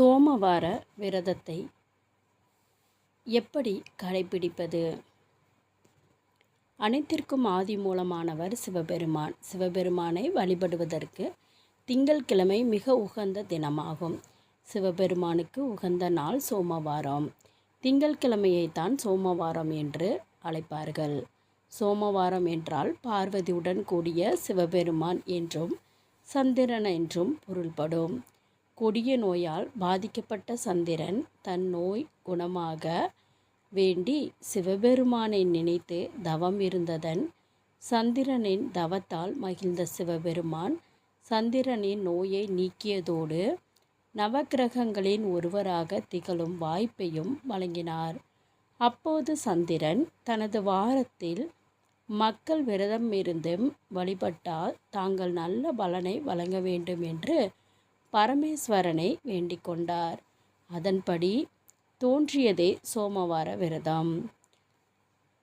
சோமவார விரதத்தை எப்படி கடைபிடிப்பது? அனைத்திற்கும் ஆதி மூலமானவர் சிவபெருமான். சிவபெருமானை வழிபடுவதற்கு திங்கள்கிழமை மிக உகந்த தினமாகும். சிவபெருமானுக்கு உகந்த நாள் சோமவாரம். திங்கள்கிழமையை தான் சோமவாரம் என்று அழைப்பார்கள். சோமவாரம் என்றால் பார்வதியுடன் கூடிய சிவபெருமான் என்றும் சந்திரன் என்றும் பொருள்படும். கொடிய நோயால் பாதிக்கப்பட்ட சந்திரன் தன் நோய் குணமாக வேண்டி சிவபெருமானை நினைத்து தவம் இருந்ததன் சந்திரனின் தவத்தால் மகிழ்ந்த சிவபெருமான் சந்திரனின் நோயை நீக்கியதோடு நவக்கிரகங்களின் ஒருவராக திகழும் வாய்ப்பையும் வழங்கினார். அப்போது சந்திரன் தனது வாரத்தில் மக்கள் விரதம் இருந்தும் வழிபட்டால் தாங்கள் நல்ல பலனை வழங்க வேண்டும் என்று பரமேஸ்வரனை வேண்டிக் கொண்டார். அதன்படி தோன்றியதே சோமவார விரதம்.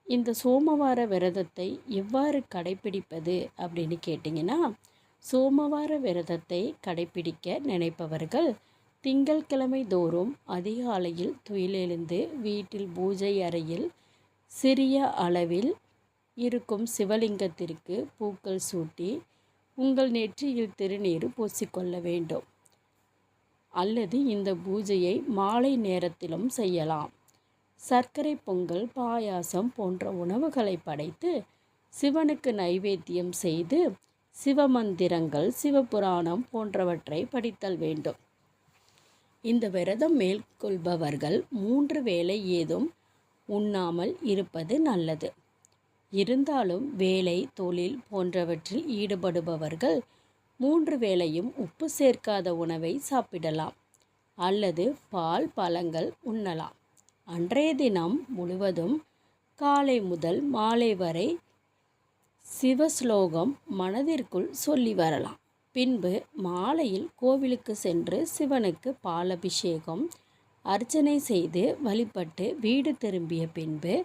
இந்த சோமவார விரதத்தை எவ்வாறு கடைபிடிப்பது அப்படின்னு கேட்டிங்கன்னா சோமவார விரதத்தை கடைபிடிக்க நினைப்பவர்கள் திங்கள்கிழமை தோறும் அதிகாலையில் துயிலெழுந்து வீட்டில் பூஜை அறையில் சிறிய அளவில் இருக்கும் சிவலிங்கத்திற்கு பூக்கள் சூட்டி உங்கள் நெற்றியில் திருநீர் பூசிக்கொள்ள வேண்டும். அல்லது இந்த பூஜையை மாலை நேரத்திலும் செய்யலாம். சர்க்கரை பொங்கல் பாயாசம் போன்ற உணவுகளை படைத்து சிவனுக்கு நைவேத்தியம் செய்து சிவமந்திரங்கள் சிவபுராணம் போன்றவற்றை படித்தல் வேண்டும். இந்த விரதம் மேற்கொள்பவர்கள் மூன்று வேளை ஏதும் உண்ணாமல் இருப்பது நல்லது. இருந்தாலும் வேலை தொழில் போன்றவற்றில் ஈடுபடுபவர்கள் மூன்று வேளையும் உப்பு சேர்க்காத உணவை சாப்பிடலாம். அல்லது பால் பழங்கள் உண்ணலாம். அன்றைய தினம் முழுவதும் காலை முதல் மாலை வரை சிவஸ்லோகம் மனதிற்குள் சொல்லி வரலாம். பின்பு மாலையில் கோவிலுக்கு சென்று சிவனுக்கு பாலபிஷேகம் அர்ச்சனை செய்து வழிபட்டு வீடு திரும்பிய பின்பு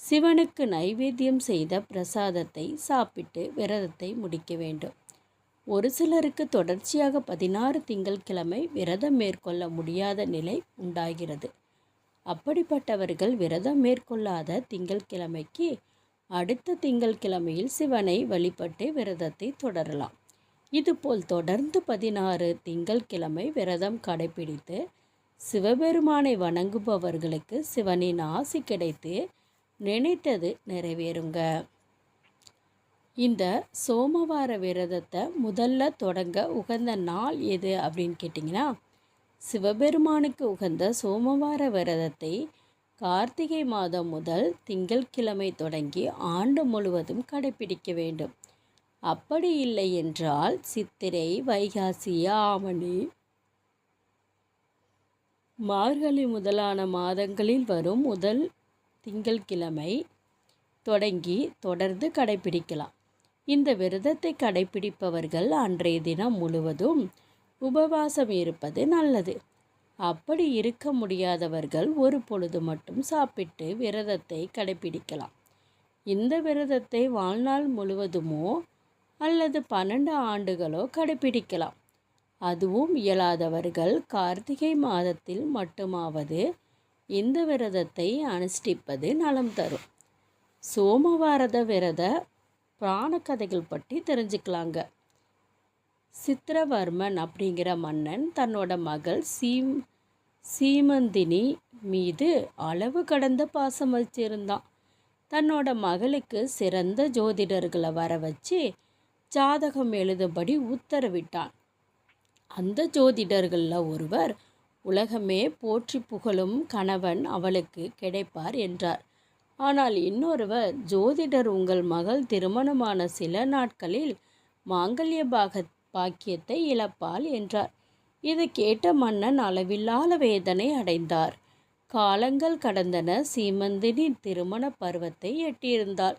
சிவனுக்கு நைவேத்தியம் செய்த பிரசாதத்தை சாப்பிட்டு விரதத்தை முடிக்க வேண்டும். ஒரு சிலருக்கு தொடர்ச்சியாக பதினாறு திங்கள்கிழமை விரதம் மேற்கொள்ள முடியாத நிலை உண்டாகிறது. அப்படிப்பட்டவர்கள் விரதம் மேற்கொள்ளாத திங்கள்கிழமைக்கு அடுத்த திங்கள்கிழமையில் சிவனை வழிபட்டு விரதத்தை தொடரலாம். இதுபோல் தொடர்ந்து பதினாறு திங்கள்கிழமை விரதம் கடைபிடித்து சிவபெருமானை வணங்குபவர்களுக்கு சிவனின் ஆசி கிடைத்து நினைத்தது நிறைவேறுங்க. இந்த சோமவார விரதத்தை முதல்ல தொடங்க உகந்த நாள் எது அப்படின்னு கேட்டிங்கன்னா சிவபெருமானுக்கு உகந்த சோமவார விரதத்தை கார்த்திகை மாதம் முதல் திங்கள்கிழமை தொடங்கி ஆண்டு முழுவதும் கடைபிடிக்க வேண்டும். அப்படி இல்லை என்றால் சித்திரை வைகாசி ஆவணி மார்கழி முதலான மாதங்களில் வரும் முதல் திங்கள்கிழமை தொடங்கி தொடர்ந்து கடைபிடிக்கலாம். இந்த விரதத்தை கடைபிடிப்பவர்கள் அன்றைய தினம் முழுவதும் உபவாசம் இருப்பது நல்லது. அப்படி இருக்க முடியாதவர்கள் ஒரு பொழுது மட்டும் சாப்பிட்டு விரதத்தை கடைபிடிக்கலாம். இந்த விரதத்தை வாழ்நாள் முழுவதுமோ அல்லது பன்னெண்டு ஆண்டுகளோ கடைபிடிக்கலாம். அதுவும் இயலாதவர்கள் கார்த்திகை மாதத்தில் மட்டுமாவது இந்த விரதத்தை அனுஷ்டிப்பது நலம் தரும். சோமவாரத விரத பிராணக்கதைகள் பற்றி தெரிஞ்சுக்கலாங்க. சித்திரவர்மன் அப்படிங்கிற மன்னன் தன்னோட மகள் சீம் சீமந்தினி மீது அளவு கடந்த பாசம் வச்சிருந்தான். தன்னோட மகளுக்கு சிறந்த ஜோதிடர்களை வர வச்சு ஜாதகம் எழுதும்படி உத்தரவிட்டான். அந்த ஜோதிடர்களில் ஒருவர் உலகமே போற்றி புகழும் கணவன் அவளுக்கு கிடைப்பார் என்றார். ஆனால் இன்னொருவர் ஜோதிடர் உங்கள் மகள் திருமணமான சில நாட்களில் மாங்கல்ய பாக பாக்கியத்தை இழப்பாள் என்றார். இது கேட்ட மன்னன் அளவில்லாத வேதனை அடைந்தார். காலங்கள் கடந்தன சீமந்தினி திருமண பருவத்தை எட்டியிருந்தாள்.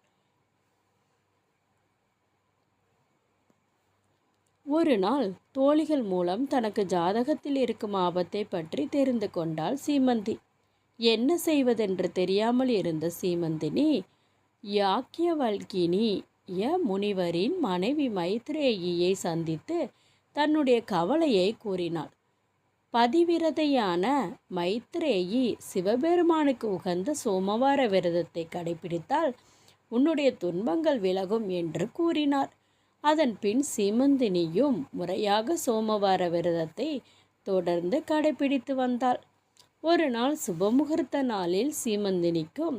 ஒரு நாள் தோழிகள் மூலம் தனக்கு ஜாதகத்தில் இருக்கும் ஆபத்தை பற்றி தெரிந்து கொண்டாள் சீமந்தி. என்ன செய்வதென்று தெரியாமல் இருந்த சீமந்தினி யாக்கியவல்கினி ய முனிவரின் மனைவி மைத்ரேயியை சந்தித்து தன்னுடைய கவலையை கூறினாள். பதிவிரதையான மைத்ரேயி சிவபெருமானுக்கு உகந்த சோமவார விரதத்தை கடைபிடித்தால் உன்னுடைய துன்பங்கள் விலகும் என்று கூறினார். அதன் பின் சீமந்தினியும் முறையாக சோமவார விரதத்தை தொடர்ந்து கடைபிடித்து வந்தாள். ஒரு நாள் சுபமுகூர்த்த நாளில் சீமந்தினிக்கும்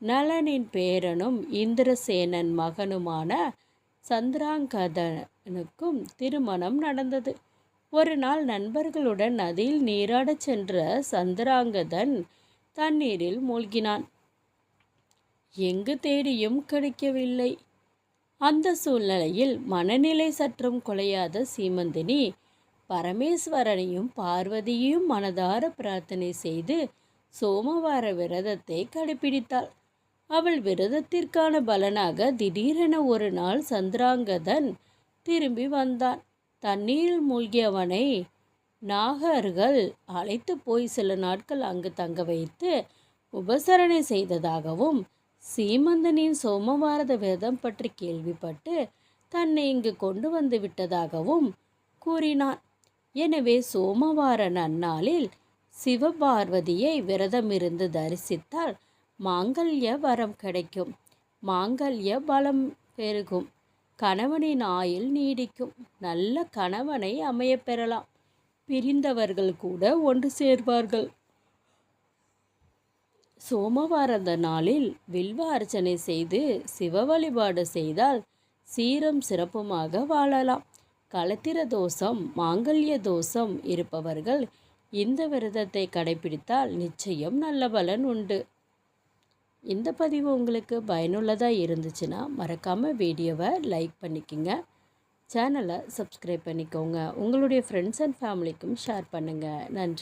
நலனின் பேரனும் இந்திரசேனன் மகனுமான சந்திராங்கதனுக்கும் திருமணம் நடந்தது. ஒரு நாள் நண்பர்களுடன் நதியில் நீராடச் சென்ற சந்திராங்கதன் தண்ணீரில் மூழ்கினான். எங்கு தேடியும் கிடைக்கவில்லை. அந்த சூழ்நிலையில் மனநிலை சற்றும் குலையாத சீமந்தினி பரமேஸ்வரனையும் பார்வதியையும் மனதார பிரார்த்தனை செய்து சோமவார விரதத்தை கடைபிடித்தாள். அவள் விரதத்திற்கான பலனாக திடீரென ஒரு நாள் சந்திராங்கதன் திரும்பி வந்தான். தண்ணீரில் மூழ்கியவனை நாகர்கள் அழைத்து போய் சில நாட்கள் அங்கு தங்க வைத்து உபசரணை செய்ததாகவும் சீமந்தனின் சோமவாரத விரதம் பற்றி கேள்விப்பட்டு தன்னை இங்கு கொண்டு வந்து விட்டதாகவும் கூறினான். எனவே சோமவார நன்னாளில் சிவபார்வதியை விரதமிருந்து தரிசித்தால் மாங்கல்ய வரம் கிடைக்கும். மாங்கல்ய பலம் பெருகும். கணவனின் ஆயுள் நீடிக்கும். நல்ல கணவனை அமைய பெறலாம். பிரிந்தவர்கள் கூட ஒன்று சேர்வார்கள். சோமவாரந்த நாளில் வில்வ அர்ச்சனை செய்து சிவ வழிபாடு செய்தால் சீரம் சிறப்புமாக வாழலாம். களத்திர தோஷம் மாங்கல்ய தோஷம் இருப்பவர்கள் இந்த விரதத்தை கடைபிடித்தால் நிச்சயம் நல்ல பலன் உண்டு. இந்த பதிவு உங்களுக்கு பயனுள்ளதாக இருந்துச்சுன்னா மறக்காமல் வீடியோவை லைக் பண்ணிக்கோங்க. சேனலை சப்ஸ்கிரைப் பண்ணிக்கோங்க. உங்களுடைய ஃப்ரெண்ட்ஸ் அண்ட் ஃபேமிலிக்கும் ஷேர் பண்ணுங்கள் நன்றி.